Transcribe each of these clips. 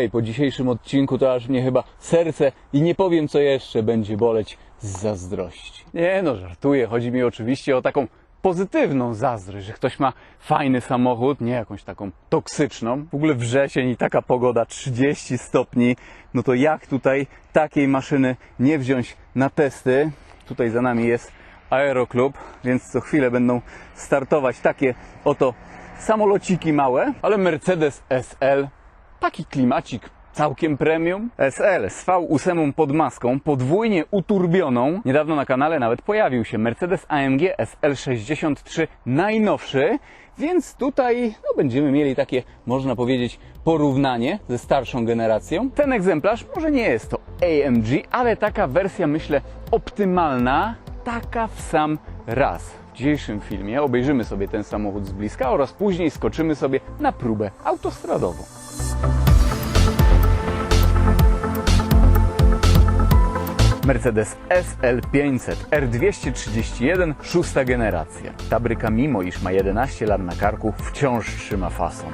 Ojej, po dzisiejszym odcinku to aż mnie chyba serce i nie powiem co jeszcze będzie boleć z zazdrości. Nie no, żartuję. Chodzi mi oczywiście o taką pozytywną zazdrość, że ktoś ma fajny samochód, nie jakąś taką toksyczną. W ogóle wrzesień i taka pogoda 30 stopni, no to jak tutaj takiej maszyny nie wziąć na testy? Tutaj za nami jest Aeroklub, więc co chwilę będą startować takie oto samolociki małe, ale Mercedes SL, taki klimacik całkiem premium. SL z V8 pod maską, podwójnie uturbioną. Niedawno na kanale nawet pojawił się Mercedes AMG SL63 najnowszy, więc tutaj no, będziemy mieli takie, można powiedzieć, porównanie ze starszą generacją. Ten egzemplarz może nie jest to AMG, ale taka wersja myślę optymalna, taka w sam raz. W dzisiejszym filmie obejrzymy sobie ten samochód z bliska oraz później skoczymy sobie na próbę autostradową. Mercedes SL500 R231 szósta generacja. Ta bryka mimo iż ma 11 lat na karku wciąż trzyma fason.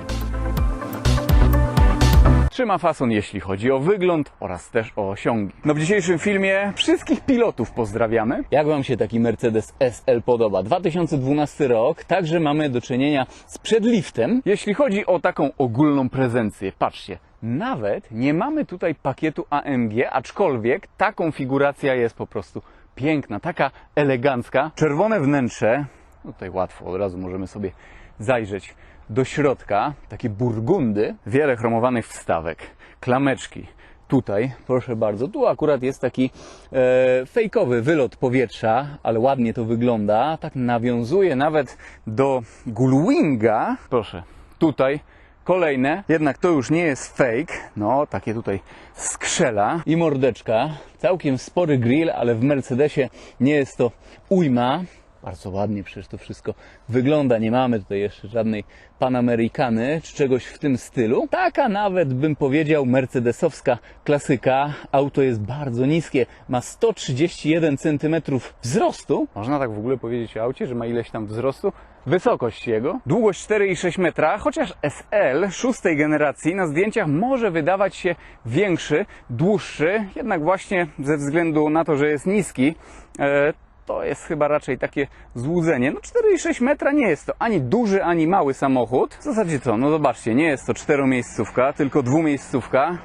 Trzyma fason jeśli chodzi o wygląd oraz też o osiągi. No w dzisiejszym filmie wszystkich pilotów pozdrawiamy. Jak Wam się taki Mercedes SL podoba? 2012 rok, także mamy do czynienia z przedliftem. Jeśli chodzi o taką ogólną prezencję, patrzcie, nawet nie mamy tutaj pakietu AMG, aczkolwiek ta konfiguracja jest po prostu piękna, taka elegancka. Czerwone wnętrze, no tutaj łatwo, od razu możemy sobie zajrzeć do środka. Takie burgundy, wiele chromowanych wstawek, klameczki. Tutaj, proszę bardzo, tu akurat jest taki e, fejkowy wylot powietrza, ale ładnie to wygląda. Tak nawiązuje nawet do Gullwinga. Proszę, tutaj Kolejne, jednak to już nie jest fake, no takie tutaj skrzela i mordeczka. Całkiem spory grill, ale w Mercedesie nie jest to ujma. Bardzo ładnie przecież to wszystko wygląda. Nie mamy tutaj jeszcze żadnej Panamerykany czy czegoś w tym stylu. Taka nawet bym powiedział mercedesowska klasyka. Auto jest bardzo niskie. Ma 131 cm wzrostu. Można tak w ogóle powiedzieć o aucie, że ma ileś tam wzrostu. Wysokość jego. Długość 4,6 metra, chociaż SL szóstej generacji na zdjęciach może wydawać się większy, dłuższy, jednak właśnie ze względu na to, że jest niski, e, to jest chyba raczej takie złudzenie. No 4,6 metra nie jest to ani duży, ani mały samochód. W zasadzie co? No zobaczcie, nie jest to czteromiejscówka, tylko dwumiejscówka.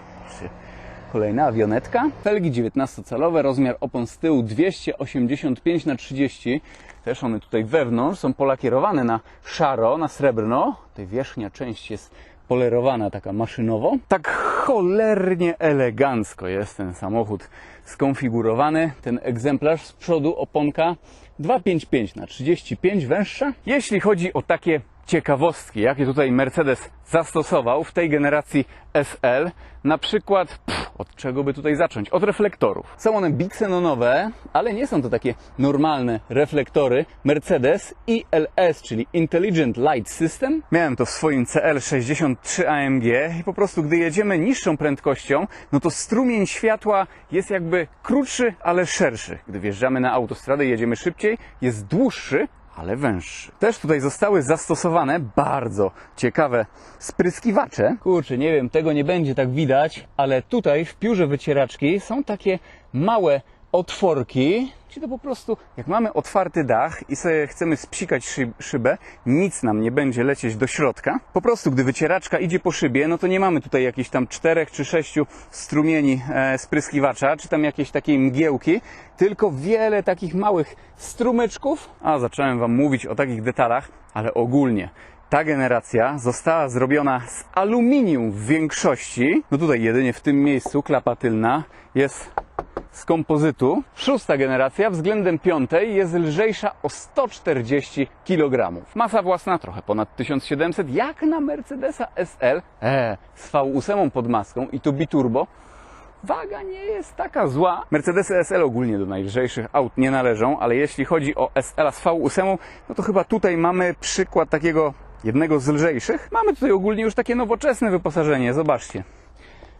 Kolejna awionetka. Felgi 19-calowe, rozmiar opon z tyłu 285 na 30 Też one tutaj wewnątrz są polakierowane na szaro, na srebrno. Tutaj wierzchnia część jest polerowana taka maszynowo. Tak cholernie elegancko jest ten samochód skonfigurowany. Ten egzemplarz z przodu oponka 255 na 35 węższa. Jeśli chodzi o takie ciekawostki, jakie tutaj Mercedes zastosował w tej generacji SL, na przykład pff, od czego by tutaj zacząć? Od reflektorów. Są one bixenonowe, ale nie są to takie normalne reflektory. Mercedes ILS, czyli Intelligent Light System. Miałem to w swoim CL63 AMG i po prostu gdy jedziemy niższą prędkością, no to strumień światła jest jakby krótszy, ale szerszy. Gdy wjeżdżamy na autostradę i jedziemy szybciej, jest dłuższy, ale węższy. Też tutaj zostały zastosowane bardzo ciekawe spryskiwacze. Kurczę, nie wiem, tego nie będzie tak widać, ale tutaj w piórze wycieraczki są takie małe otworki, czyli to po prostu, jak mamy otwarty dach i sobie chcemy spsikać szy szybę, nic nam nie będzie lecieć do środka. Po prostu, gdy wycieraczka idzie po szybie, no to nie mamy tutaj jakichś tam czterech czy sześciu strumieni e, spryskiwacza, czy tam jakiejś takiej mgiełki, tylko wiele takich małych strumyczków. A, zacząłem Wam mówić o takich detalach, ale ogólnie ta generacja została zrobiona z aluminium w większości. No tutaj jedynie w tym miejscu klapa tylna jest z kompozytu. Szósta generacja względem piątej jest lżejsza o 140 kg. Masa własna trochę ponad 1700, jak na Mercedesa SL e, z V8 pod maską i to biturbo. Waga nie jest taka zła. Mercedesy SL ogólnie do najlżejszych aut nie należą, ale jeśli chodzi o SL z V8, no to chyba tutaj mamy przykład takiego jednego z lżejszych. Mamy tutaj ogólnie już takie nowoczesne wyposażenie, zobaczcie.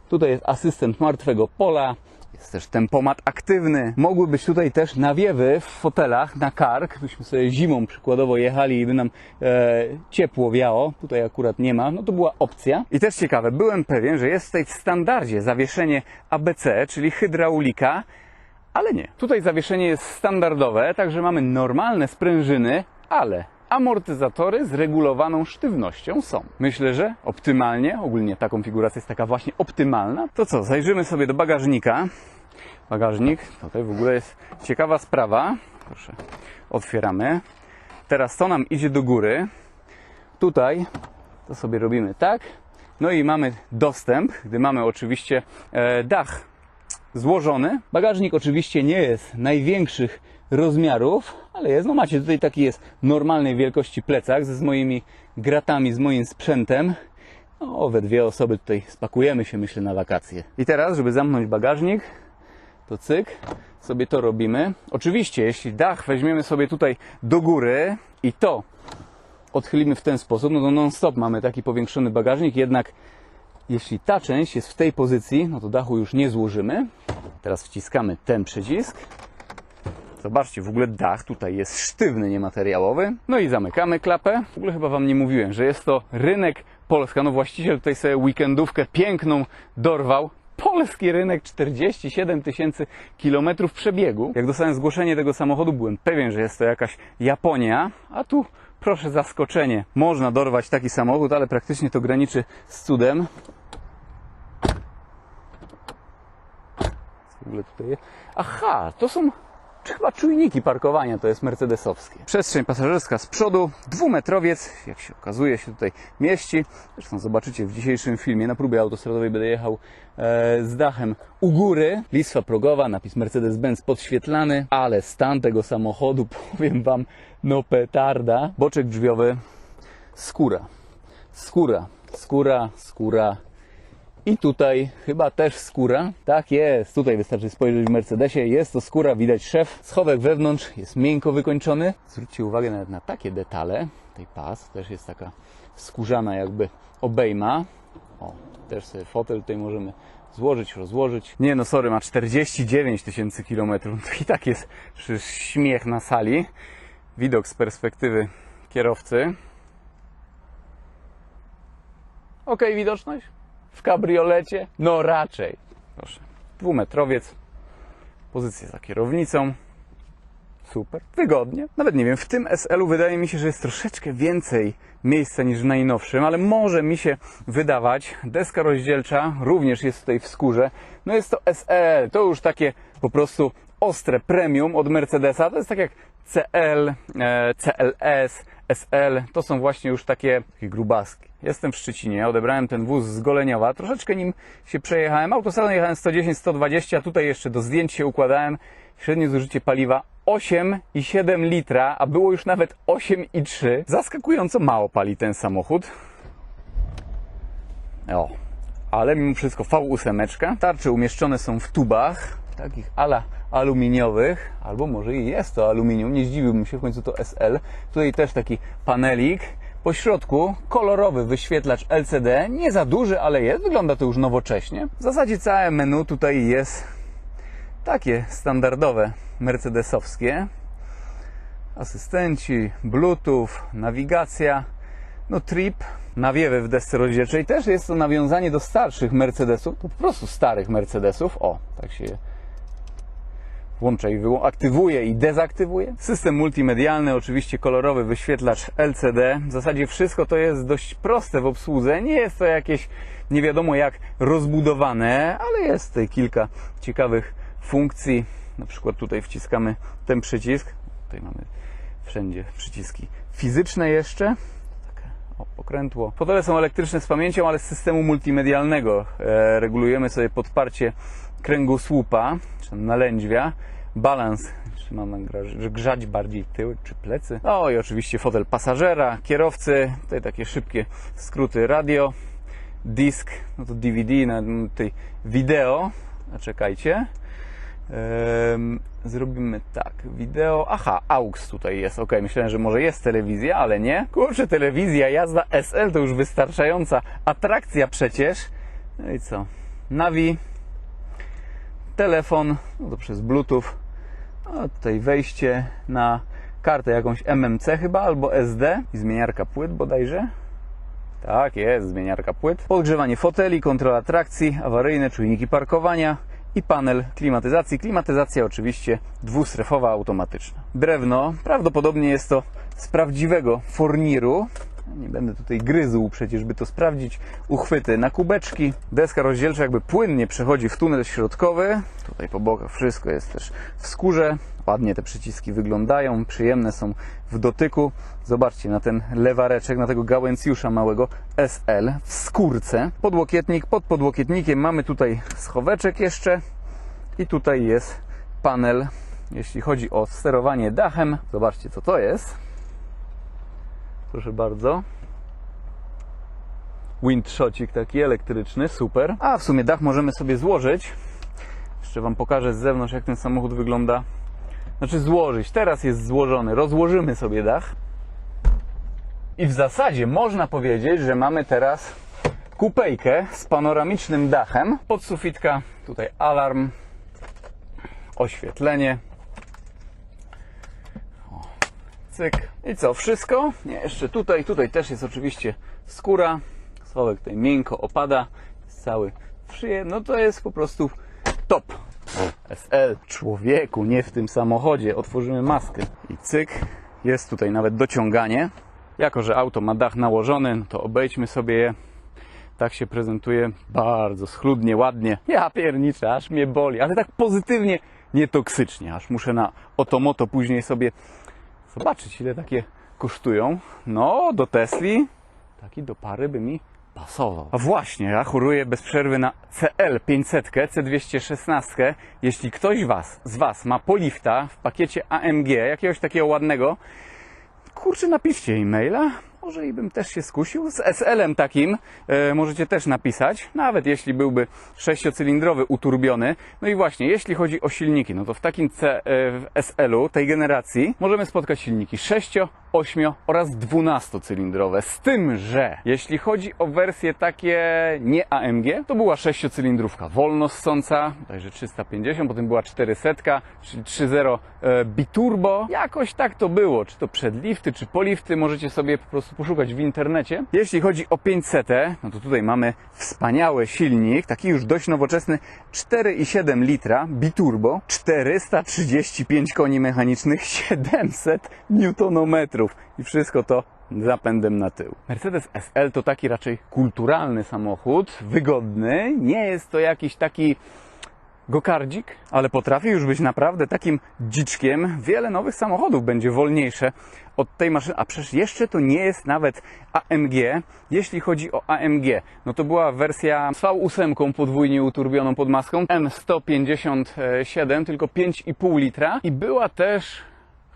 Tutaj jest asystent martwego pola, Jest też tempomat aktywny. Mogły być tutaj też nawiewy w fotelach na kark. Byśmy sobie zimą przykładowo jechali i by nam e, ciepło wiało. Tutaj akurat nie ma. No to była opcja. I też ciekawe, byłem pewien, że jest tutaj w standardzie zawieszenie ABC, czyli hydraulika, ale nie. Tutaj zawieszenie jest standardowe, także mamy normalne sprężyny, ale amortyzatory z regulowaną sztywnością są. Myślę, że optymalnie, ogólnie ta konfiguracja jest taka właśnie optymalna. To co, zajrzymy sobie do bagażnika. Bagażnik, tutaj w ogóle jest ciekawa sprawa. Proszę, otwieramy. Teraz to nam idzie do góry. Tutaj to sobie robimy tak. No i mamy dostęp, gdy mamy oczywiście e, dach złożony. Bagażnik oczywiście nie jest największych rozmiarów, ale jest, no macie tutaj taki jest normalnej wielkości plecak z moimi gratami, z moim sprzętem. No, we dwie osoby tutaj spakujemy się, myślę, na wakacje. I teraz, żeby zamknąć bagażnik, to cyk, sobie to robimy. Oczywiście, jeśli dach weźmiemy sobie tutaj do góry i to odchylimy w ten sposób, no to non-stop mamy taki powiększony bagażnik, jednak jeśli ta część jest w tej pozycji, no to dachu już nie złożymy. Teraz wciskamy ten przycisk. Zobaczcie, w ogóle dach tutaj jest sztywny, niemateriałowy. No i zamykamy klapę. W ogóle chyba Wam nie mówiłem, że jest to rynek Polska. No właściciel tutaj sobie weekendówkę piękną dorwał. Polski rynek 47 tysięcy kilometrów przebiegu. Jak dostałem zgłoszenie tego samochodu, byłem pewien, że jest to jakaś Japonia, a tu proszę zaskoczenie. Można dorwać taki samochód, ale praktycznie to graniczy z cudem. W ogóle tutaj jest? Aha, to są chyba czujniki parkowania, to jest mercedesowskie. Przestrzeń pasażerska z przodu, dwumetrowiec, jak się okazuje się tutaj mieści. Zresztą zobaczycie w dzisiejszym filmie, na próbie autostradowej będę jechał e, z dachem u góry. Listwa progowa, napis Mercedes-Benz podświetlany, ale stan tego samochodu, powiem Wam, no petarda. Boczek drzwiowy, skóra, skóra, skóra, skóra, i tutaj chyba też skóra. Tak jest, tutaj wystarczy spojrzeć w Mercedesie. Jest to skóra, widać szef. Schowek wewnątrz jest miękko wykończony. Zwróćcie uwagę nawet na takie detale. Tej pas też jest taka skórzana jakby obejma. O, też sobie fotel tutaj możemy złożyć, rozłożyć. Nie no, sorry, ma 49 tysięcy kilometrów. To i tak jest przecież śmiech na sali. Widok z perspektywy kierowcy. Ok, widoczność? W kabriolecie? No raczej. Proszę. Dwumetrowiec. Pozycja za kierownicą. Super. Wygodnie. Nawet nie wiem, w tym SL-u wydaje mi się, że jest troszeczkę więcej miejsca niż w najnowszym, ale może mi się wydawać. Deska rozdzielcza również jest tutaj w skórze. No jest to SL. To już takie po prostu ostre premium od Mercedesa. To jest tak jak CL, e, CLS, SL. To są właśnie już takie, grubaski. Jestem w Szczecinie, odebrałem ten wóz z Goleniowa, troszeczkę nim się przejechałem. Autostradą jechałem 110-120, tutaj jeszcze do zdjęć się układałem. Średnie zużycie paliwa 8,7 litra, a było już nawet 8,3. Zaskakująco mało pali ten samochód. O, ale mimo wszystko V8. Tarcze umieszczone są w tubach, takich ala aluminiowych, albo może i jest to aluminium, nie zdziwiłbym się, w końcu to SL. Tutaj też taki panelik. Po środku kolorowy wyświetlacz LCD, nie za duży, ale jest, wygląda to już nowocześnie. W zasadzie całe menu tutaj jest takie standardowe mercedesowskie. Asystenci, Bluetooth, nawigacja, no trip, nawiewy w desce rozdzielczej. Też jest to nawiązanie do starszych Mercedesów, po prostu starych Mercedesów. O, tak się je włącza i aktywuje i dezaktywuje. System multimedialny, oczywiście kolorowy wyświetlacz LCD. W zasadzie wszystko to jest dość proste w obsłudze. Nie jest to jakieś nie wiadomo jak rozbudowane, ale jest kilka ciekawych funkcji. Na przykład tutaj wciskamy ten przycisk. Tutaj mamy wszędzie przyciski fizyczne jeszcze. Pokrętło. Fotele są elektryczne z pamięcią, ale z systemu multimedialnego. E, regulujemy sobie podparcie kręgosłupa, czy nalędźwia, balans, czy mamy grzać bardziej tyły czy plecy. No i oczywiście fotel pasażera, kierowcy, tutaj takie szybkie skróty. Radio, disk, no to DVD, na tutaj wideo, a czekajcie. Zrobimy tak, wideo, aha, AUX tutaj jest, ok, myślałem, że może jest telewizja, ale nie. Kurczę, telewizja, jazda SL to już wystarczająca atrakcja przecież. No i co, Navi, telefon, no to przez Bluetooth. A tutaj wejście na kartę jakąś MMC chyba, albo SD i zmieniarka płyt bodajże. Tak, jest, zmieniarka płyt. Podgrzewanie foteli, kontrola trakcji, awaryjne, czujniki parkowania i panel klimatyzacji. Klimatyzacja oczywiście dwustrefowa, automatyczna. Drewno, prawdopodobnie jest to z prawdziwego forniru. Nie będę tutaj gryzł przecież, by to sprawdzić. Uchwyty na kubeczki. Deska rozdzielcza jakby płynnie przechodzi w tunel środkowy. Tutaj po bokach wszystko jest też w skórze. Ładnie te przyciski wyglądają, przyjemne są w dotyku. Zobaczcie na ten lewareczek, na tego gałęcjusza małego SL w skórce. Podłokietnik, pod podłokietnikiem mamy tutaj schoweczek jeszcze i tutaj jest panel, jeśli chodzi o sterowanie dachem. Zobaczcie co to jest. Proszę bardzo. Windshocik taki elektryczny, super. A w sumie dach możemy sobie złożyć. Jeszcze Wam pokażę z zewnątrz, jak ten samochód wygląda. Znaczy złożyć. Teraz jest złożony. Rozłożymy sobie dach. I w zasadzie można powiedzieć, że mamy teraz kupejkę z panoramicznym dachem. Podsufitka, tutaj alarm, oświetlenie. O, I co, wszystko? Nie, jeszcze tutaj, tutaj też jest oczywiście skóra. Schowek tutaj miękko opada. Jest cały przyjemny. No to jest po prostu top. SL. Człowieku, nie w tym samochodzie. Otworzymy maskę. I cyk. Jest tutaj nawet dociąganie. Jako, że auto ma dach nałożony, no to obejdźmy sobie je. Tak się prezentuje bardzo schludnie, ładnie. Ja pierniczę, aż mnie boli, ale tak pozytywnie, nie toksycznie. Aż muszę na otomoto później sobie zobaczyć, ile takie kosztują. No, do Tesli taki do pary by mi pasował. A właśnie, ja choruję bez przerwy na CL 500, C216. Jeśli ktoś was, z Was ma polifta w pakiecie AMG, jakiegoś takiego ładnego, kurczę, napiszcie e-maila. Może i bym też się skusił. Z SL-em takim e, możecie też napisać, nawet jeśli byłby sześciocylindrowy, uturbiony. No i właśnie, jeśli chodzi o silniki, no to w takim C, e, w SL-u tej generacji możemy spotkać silniki 6, 8 oraz 12-cylindrowe. Z tym, że jeśli chodzi o wersje takie nie AMG, to była 6-cylindrówka wolno ssąca, także 350, potem była 400, czyli 3.0 e, biturbo. Jakoś tak to było, czy to przedlifty, czy polifty, możecie sobie po prostu poszukać w internecie. Jeśli chodzi o 500, no to tutaj mamy wspaniały silnik, taki już dość nowoczesny, 4,7 litra biturbo, 435 koni mechanicznych, 700 newtonometrów i wszystko to zapędem na tył. Mercedes SL to taki raczej kulturalny samochód, wygodny, nie jest to jakiś taki gokardzik, ale potrafi już być naprawdę takim dziczkiem. Wiele nowych samochodów będzie wolniejsze od tej maszyny, a przecież jeszcze to nie jest nawet AMG. Jeśli chodzi o AMG, no to była wersja z V8 podwójnie uturbioną pod maską, M157, tylko 5,5 litra i była też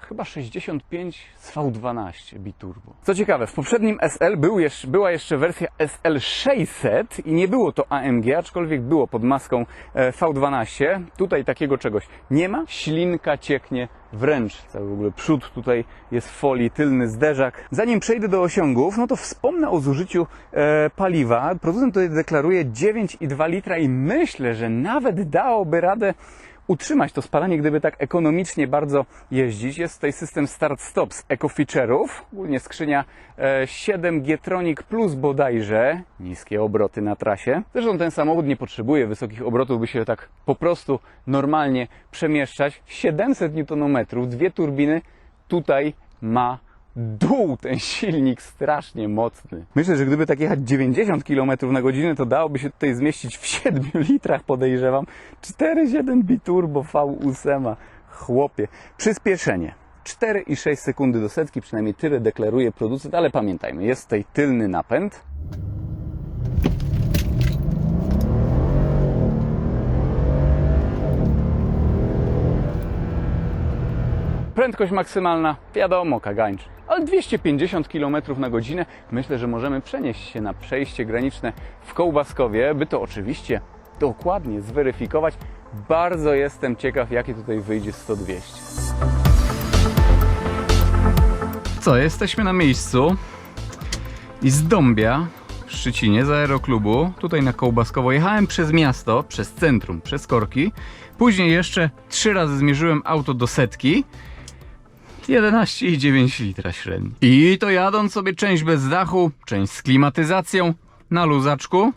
chyba 65 z V12 biturbo. Co ciekawe, w poprzednim SL był jeszcze, była jeszcze wersja SL600 i nie było to AMG, aczkolwiek było pod maską e, V12. Tutaj takiego czegoś nie ma. Ślinka cieknie wręcz. Cały w ogóle przód tutaj jest w folii, tylny zderzak. Zanim przejdę do osiągów, no to wspomnę o zużyciu e, paliwa. Producent tutaj deklaruje 9,2 litra i myślę, że nawet dałoby radę utrzymać to spalanie, gdyby tak ekonomicznie bardzo jeździć. Jest tutaj system start-stop z eco-feature'ów, ogólnie skrzynia e, 7G Tronic Plus bodajże, niskie obroty na trasie. Zresztą ten samochód nie potrzebuje wysokich obrotów, by się tak po prostu normalnie przemieszczać. 700 Nm, dwie turbiny, tutaj ma dół ten silnik strasznie mocny. Myślę, że gdyby tak jechać 90 km na godzinę, to dałoby się tutaj zmieścić w 7 litrach, podejrzewam. 4,7 biturbo V8. Chłopie. Przyspieszenie. 4,6 sekundy do setki, przynajmniej tyle deklaruje producent, ale pamiętajmy, jest tutaj tylny napęd. Prędkość maksymalna, wiadomo, kagańczy. Ale 250 km na godzinę myślę, że możemy przenieść się na przejście graniczne w Kołbaskowie, by to oczywiście dokładnie zweryfikować. Bardzo jestem ciekaw, jakie tutaj wyjdzie 100-200. Co, jesteśmy na miejscu i z Dąbia w Szczecinie z aeroklubu, tutaj na Kołbaskowo, jechałem przez miasto, przez centrum, przez korki, Później jeszcze trzy razy zmierzyłem auto do setki. 11,9 litra średni. I to jadąc sobie część bez dachu, część z klimatyzacją, na luzaczku.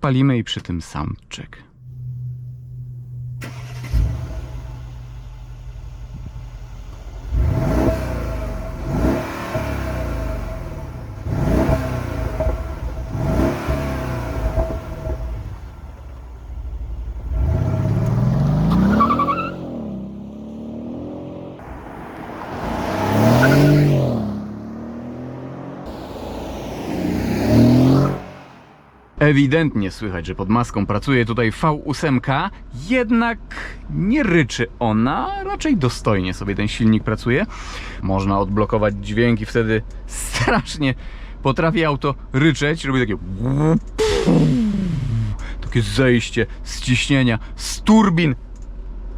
Palimy i przy tym soundcheck. Ewidentnie słychać, że pod maską pracuje tutaj V8, jednak nie ryczy ona, raczej dostojnie sobie ten silnik pracuje. Można odblokować dźwięki, wtedy strasznie potrafi auto ryczeć, robi takie takie zejście z ciśnienia, z turbin.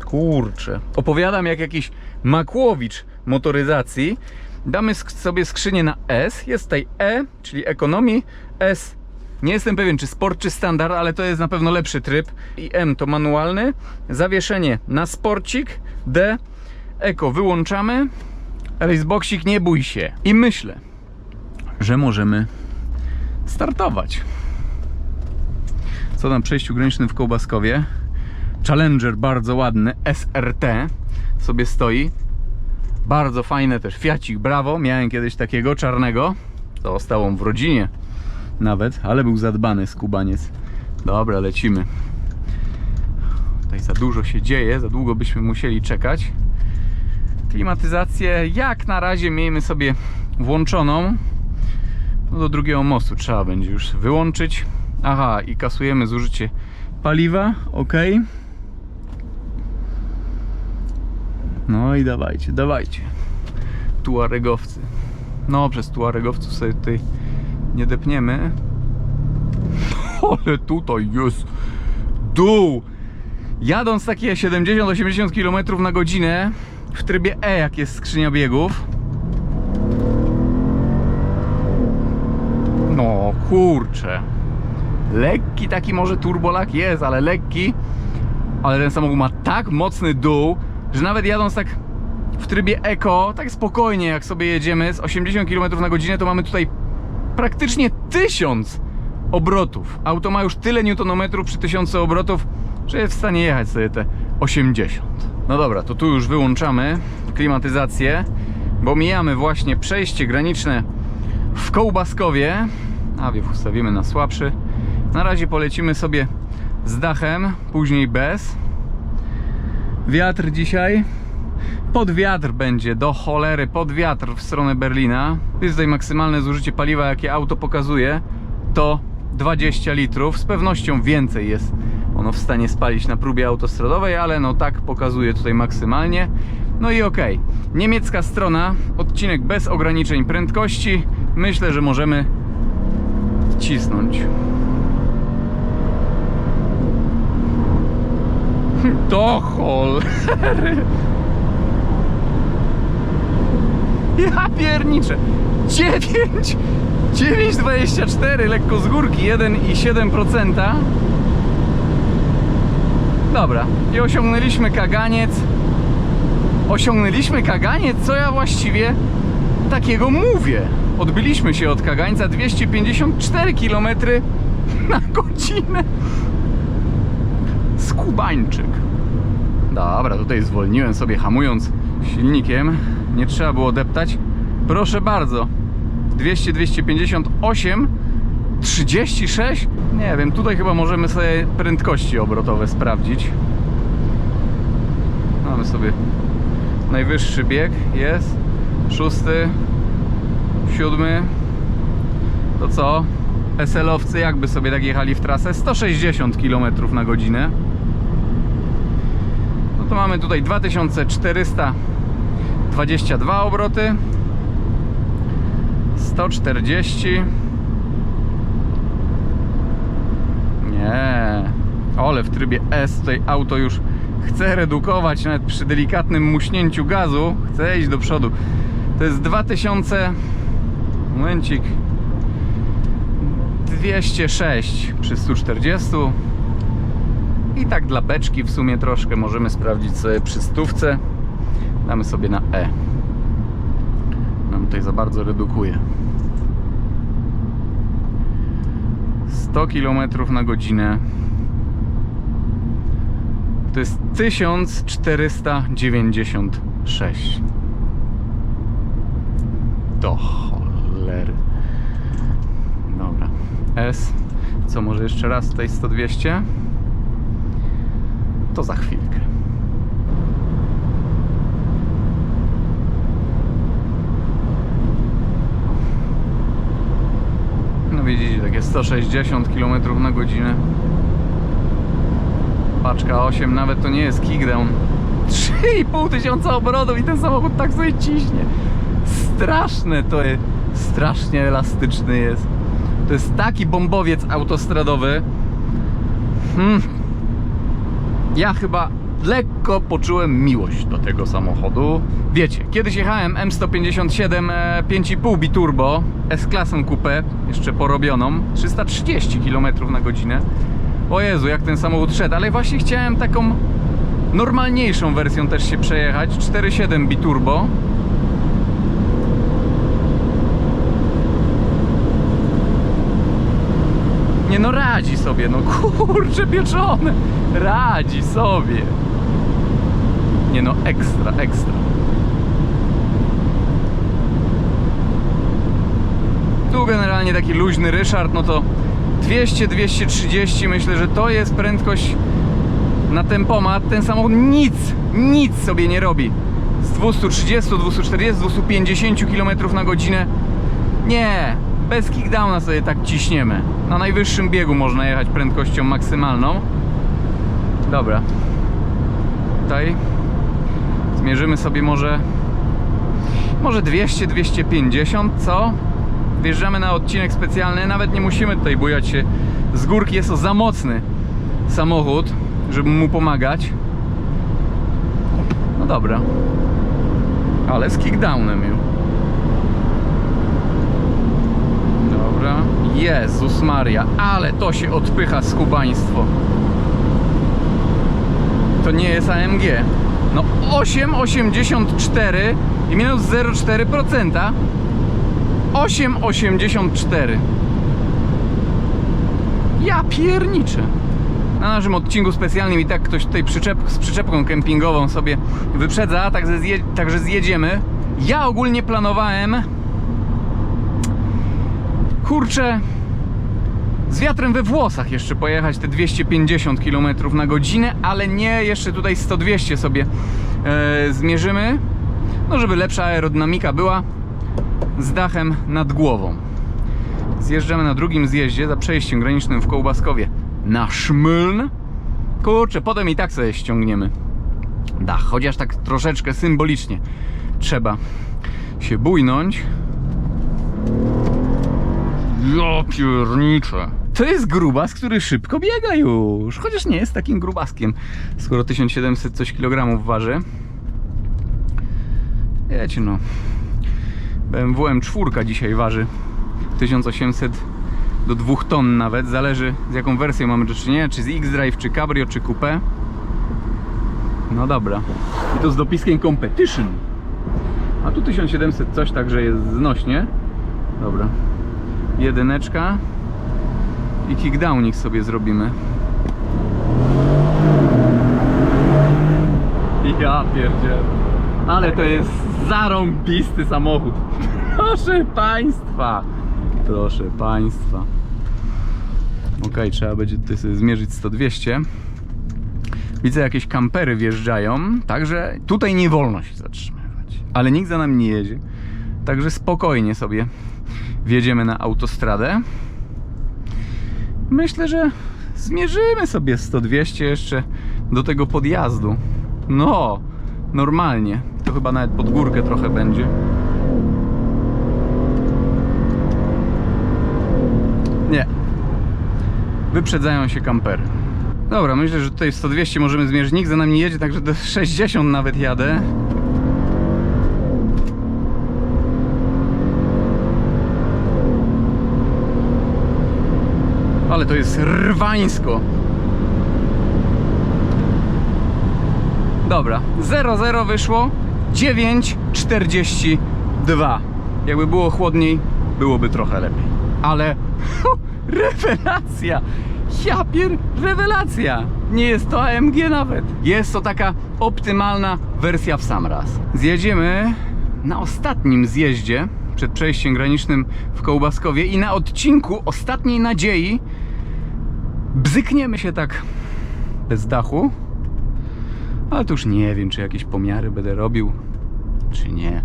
Kurczę. Opowiadam jak jakiś Makłowicz motoryzacji. Damy sobie skrzynię na S. Jest tutaj E, czyli ekonomii. S. Nie jestem pewien, czy sport, czy standard, ale to jest na pewno lepszy tryb. I M to manualny. Zawieszenie na sporcik. D. Eko wyłączamy. Raceboxik nie bój się. I myślę, że możemy startować. Co na przejściu granicznym w Kołbaskowie. Challenger bardzo ładny, SRT sobie stoi. Bardzo fajne też Fiacik Bravo. Miałem kiedyś takiego czarnego. Został on w rodzinie nawet, ale był zadbany skubaniec. Dobra, lecimy. Tutaj za dużo się dzieje, za długo byśmy musieli czekać. Klimatyzację jak na razie miejmy sobie włączoną. No do drugiego mostu trzeba będzie już wyłączyć. Aha, i kasujemy zużycie paliwa, ok. No i dawajcie, dawajcie. Tuaregowcy. No, przez Tuaregowców sobie tutaj nie depniemy. Ale tutaj jest dół. Jadąc takie 70-80 km na godzinę w trybie E, jak jest skrzynia biegów. No kurczę. Lekki taki może turbolak jest, ale lekki. Ale ten samochód ma tak mocny dół, że nawet jadąc tak w trybie eko, tak spokojnie jak sobie jedziemy z 80 km na godzinę, to mamy tutaj praktycznie 1000 obrotów. Auto ma już tyle newtonometrów przy 1000 obrotów, że jest w stanie jechać sobie te 80. No dobra, to tu już wyłączamy klimatyzację, bo mijamy właśnie przejście graniczne w Kołbaskowie. A wiew ustawimy na słabszy. Na razie polecimy sobie z dachem, później bez. Wiatr dzisiaj. Pod wiatr będzie, do cholery, pod wiatr w stronę Berlina. Jest tutaj maksymalne zużycie paliwa, jakie auto pokazuje. To 20 litrów. Z pewnością więcej jest ono w stanie spalić na próbie autostradowej, ale no tak pokazuje tutaj maksymalnie. No i okej. Niemiecka strona, odcinek bez ograniczeń prędkości. Myślę, że możemy cisnąć. Do cholery. Ja pierniczę. 9, 9,24 lekko z górki, 1,7%. Dobra, i osiągnęliśmy kaganiec. Osiągnęliśmy kaganiec? Co ja właściwie takiego mówię? Odbyliśmy się od kagańca 254 km na godzinę. Skubańczyk. Dobra, tutaj zwolniłem sobie hamując silnikiem. Nie trzeba było deptać. Proszę bardzo. 200, 258, 36? Nie wiem, tutaj chyba możemy sobie prędkości obrotowe sprawdzić. Mamy sobie najwyższy bieg, jest. Szósty, siódmy. To co? SL-owcy jakby sobie tak jechali w trasę? 160 km na godzinę. No to mamy tutaj 2422 obroty. 140. Nie. Ale w trybie S tutaj auto już chce redukować nawet przy delikatnym muśnięciu gazu. Chce iść do przodu. To jest 2000. Momencik. 206 przy 140. I tak dla beczki w sumie troszkę możemy sprawdzić sobie przy stówce. Damy sobie na E. Nam tutaj za bardzo redukuje. 100 km na godzinę. To jest 1496. Do cholery. Dobra. S. Co może jeszcze raz tutaj 100-200? To za chwilkę. No widzicie, takie 160 km na godzinę. Paczka 8, nawet to nie jest kickdown. 3,5 tysiąca obrotów i ten samochód tak sobie ciśnie. Straszne to jest. Strasznie elastyczny jest. To jest taki bombowiec autostradowy. Hmm. Ja chyba lekko poczułem miłość do tego samochodu. Wiecie, kiedyś jechałem M157 e, 5,5 biturbo S-klasą coupé, jeszcze porobioną, 330 km na godzinę. O Jezu, jak ten samochód szedł, ale właśnie chciałem taką normalniejszą wersją też się przejechać, 4,7 biturbo. Nie no, radzi sobie, no kurczę pieczone, radzi sobie. Nie no, ekstra, ekstra. Tu generalnie taki luźny Ryszard, no to 200-230 myślę, że to jest prędkość na tempomat. Ten samochód nic, nic sobie nie robi. Z 230, 240, 250 km na godzinę. Nie, bez kickdowna sobie tak ciśniemy. Na najwyższym biegu można jechać prędkością maksymalną. Dobra. Tutaj zmierzymy sobie może może 200, 250, co? Wjeżdżamy na odcinek specjalny, nawet nie musimy tutaj bujać się z górki, jest to za mocny samochód, żeby mu pomagać. No dobra. Ale z kickdownem już. Dobra. Jezus Maria, ale to się odpycha skubaństwo. To nie jest AMG. No 8,84 i minus 0,4%. 8,84. Ja pierniczę. Na naszym odcinku specjalnym i tak ktoś tutaj przyczep, z przyczepką kempingową sobie wyprzedza, także, zje, także zjedziemy. Ja ogólnie planowałem kurczę z wiatrem we włosach jeszcze pojechać te 250 km na godzinę, ale nie, jeszcze tutaj 100-200 sobie e, zmierzymy, no żeby lepsza aerodynamika była z dachem nad głową. Zjeżdżamy na drugim zjeździe za przejściem granicznym w Kołbaskowie na Szmyln. Kurczę, potem i tak sobie ściągniemy dach, chociaż tak troszeczkę symbolicznie trzeba się bujnąć. Ja pierniczę. To jest grubas, który szybko biega już. Chociaż nie jest takim grubaskiem, skoro 1700 coś kilogramów waży. Wiecie no. BMW M4 dzisiaj waży 1800 do 2 ton nawet. Zależy z jaką wersją mamy do czynienia. Czy z X-Drive, czy Cabrio, czy Coupe. No dobra. I to z dopiskiem Competition. A tu 1700 coś, także jest znośnie. Dobra jedyneczka i kickdownik sobie zrobimy. Ja pierdzielę. Ale to jest zarąbisty samochód. Proszę Państwa. Proszę Państwa. Ok, trzeba będzie tutaj sobie zmierzyć 100-200. Widzę jakieś kampery wjeżdżają, także tutaj nie wolno się zatrzymywać. Ale nikt za nami nie jedzie. Także spokojnie sobie wjedziemy na autostradę. Myślę, że zmierzymy sobie 100-200 jeszcze do tego podjazdu. No, normalnie. To chyba nawet pod górkę trochę będzie. Nie. Wyprzedzają się kampery. Dobra, myślę, że tutaj 100-200 możemy zmierzyć. Nikt za nami nie jedzie, także do 60 nawet jadę. Ale to jest rwańsko. Dobra, 0,0 wyszło, 9,42. Jakby było chłodniej, byłoby trochę lepiej. Ale rewelacja! Ja pier... rewelacja! Nie jest to AMG nawet. Jest to taka optymalna wersja w sam raz. Zjedziemy na ostatnim zjeździe przed przejściem granicznym w Kołbaskowie i na odcinku ostatniej nadziei bzykniemy się tak bez dachu. Ale to już nie wiem, czy jakieś pomiary będę robił, czy nie.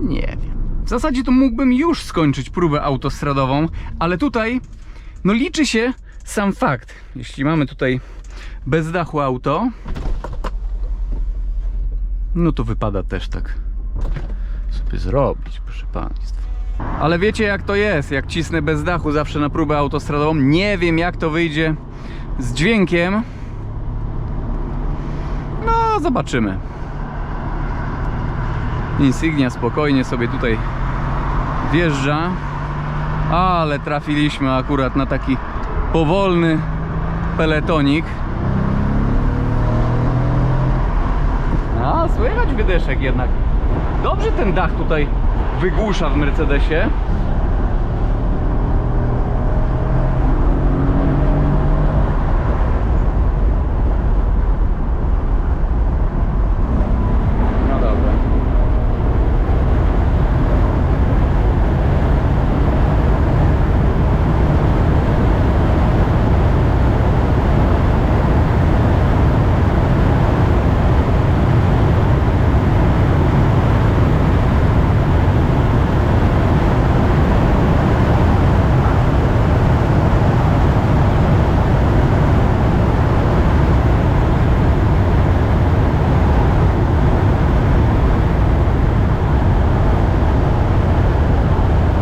Nie wiem. W zasadzie to mógłbym już skończyć próbę autostradową, ale tutaj no liczy się sam fakt. Jeśli mamy tutaj bez dachu auto, no to wypada też tak sobie zrobić, proszę Państwa. Ale wiecie jak to jest, jak cisnę bez dachu zawsze na próbę autostradową. Nie wiem jak to wyjdzie z dźwiękiem. No, zobaczymy. Insignia spokojnie sobie tutaj wjeżdża. Ale trafiliśmy akurat na taki powolny peletonik. A, słychać wydeszek jednak. Dobrze ten dach tutaj wygłusza w Mercedesie. No dobra.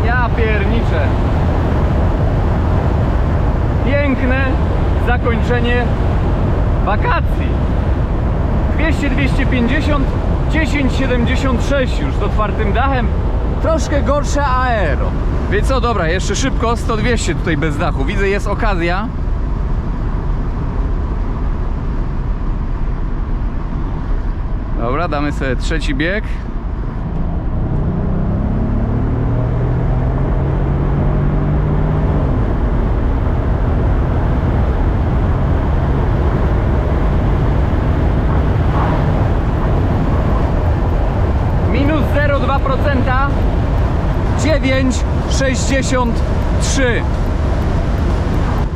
Ja pierniczę. Piękne zakończenie wakacji. 200, 250, 1076 już z otwartym dachem. Troszkę gorsze aero. Więc co, dobra, jeszcze szybko, 100, 200 tutaj bez dachu. Widzę, jest okazja. Dobra, damy sobie trzeci bieg. minus 0,2%, 9,63.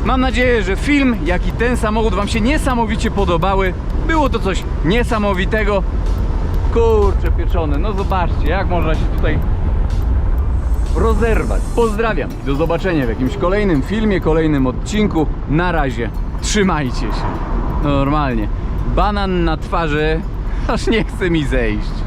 Mam nadzieję, że film, jak i ten samochód Wam się niesamowicie podobały. Było to coś niesamowitego. Kurczę pieczone, no zobaczcie, jak można się tutaj rozerwać. Pozdrawiam i do zobaczenia w jakimś kolejnym filmie, kolejnym odcinku. Na razie, trzymajcie się. Normalnie. Banan na twarzy, aż nie chce mi zejść.